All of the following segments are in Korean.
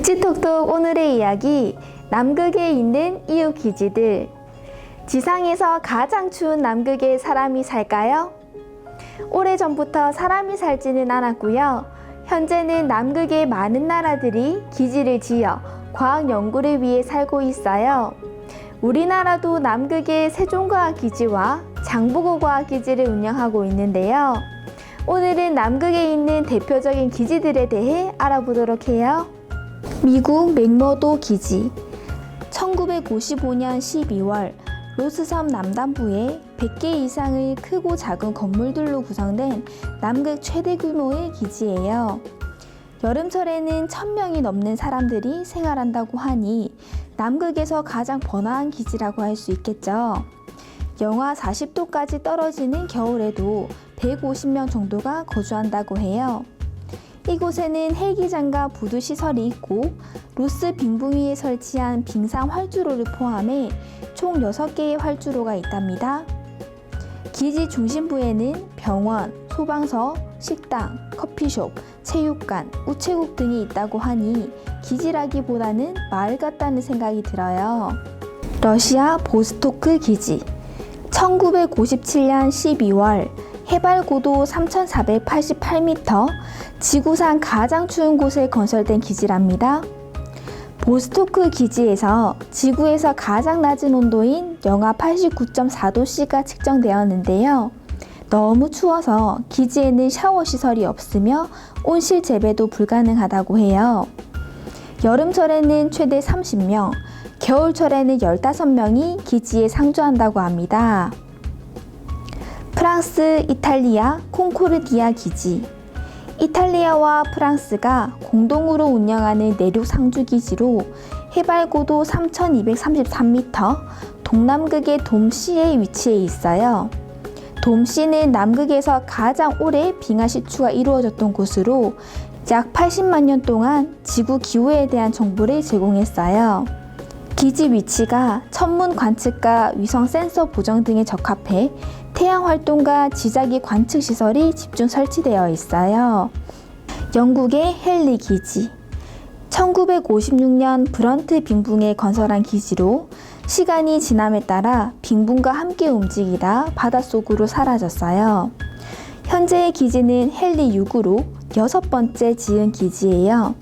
득지톡톡 오늘의 이야기 남극에 있는 이웃 기지들 지상에서 가장 추운 남극에 사람이 살까요? 오래전부터 사람이 살지는 않았고요. 현재는 남극의 많은 나라들이 기지를 지어 과학 연구를 위해 살고 있어요. 우리나라도 남극의 세종과학기지와 장보고과학기지를 운영하고 있는데요. 오늘은 남극에 있는 대표적인 기지들에 대해 알아보도록 해요. 미국 맥머도 기지 1955년 12월 로스섬 남단부에 100개 이상의 크고 작은 건물들로 구성된 남극 최대 규모의 기지예요. 여름철에는 1000명이 넘는 사람들이 생활한다고 하니 남극에서 가장 번화한 기지라고 할 수 있겠죠. 영하 40도까지 떨어지는 겨울에도 150명 정도가 거주한다고 해요. 이곳에는 헬기장과 부두 시설이 있고 로스 빙붕 위에 설치한 빙상 활주로를 포함해 총 6개의 활주로가 있답니다. 기지 중심부에는 병원, 소방서, 식당, 커피숍, 체육관, 우체국 등이 있다고 하니 기지라기보다는 마을 같다는 생각이 들어요. 러시아 보스토크 기지 1997년 12월 해발 고도 3,488m, 지구상 가장 추운 곳에 건설된 기지랍니다. 보스토크 기지에서 지구에서 가장 낮은 온도인 영하 89.4도씨가 측정되었는데요. 너무 추워서 기지에는 샤워 시설이 없으며 온실 재배도 불가능하다고 해요. 여름철에는 최대 30명, 겨울철에는 15명이 기지에 상주한다고 합니다. 프랑스, 이탈리아, 콩코르디아 기지. 이탈리아와 프랑스가 공동으로 운영하는 내륙 상주 기지로 해발 고도 3,233m, 동남극의 돔시에 위치해 있어요. 돔시는 남극에서 가장 오래 빙하 시추가 이루어졌던 곳으로 약 80만 년 동안 지구 기후에 대한 정보를 제공했어요. 기지 위치가 천문 관측과 위성 센서 보정 등에 적합해 태양 활동과 지자기 관측 시설이 집중 설치되어 있어요. 영국의 헨리 기지. 1956년 브런트 빙붕에 건설한 기지로 시간이 지남에 따라 빙붕과 함께 움직이다 바닷속으로 사라졌어요. 현재의 기지는 헨리 6으로 여섯 번째 지은 기지예요.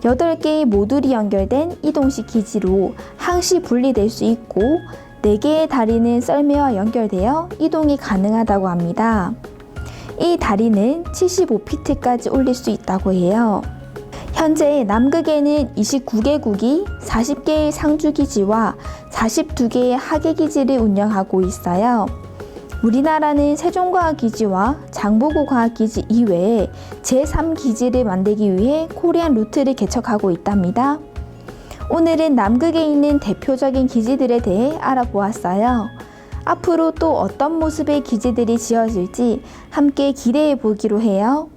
8개의 모듈이 연결된 이동식 기지로 항시 분리될 수 있고 4개의 다리는 썰매와 연결되어 이동이 가능하다고 합니다. 이 다리는 75피트까지 올릴 수 있다고 해요. 현재 남극에는 29개국이 40개의 상주기지와 42개의 하계기지를 운영하고 있어요. 우리나라는 세종과학기지와 장보고과학기지 이외에 제3기지를 만들기 위해 코리안 루트를 개척하고 있답니다. 오늘은 남극에 있는 대표적인 기지들에 대해 알아보았어요. 앞으로 또 어떤 모습의 기지들이 지어질지 함께 기대해 보기로 해요.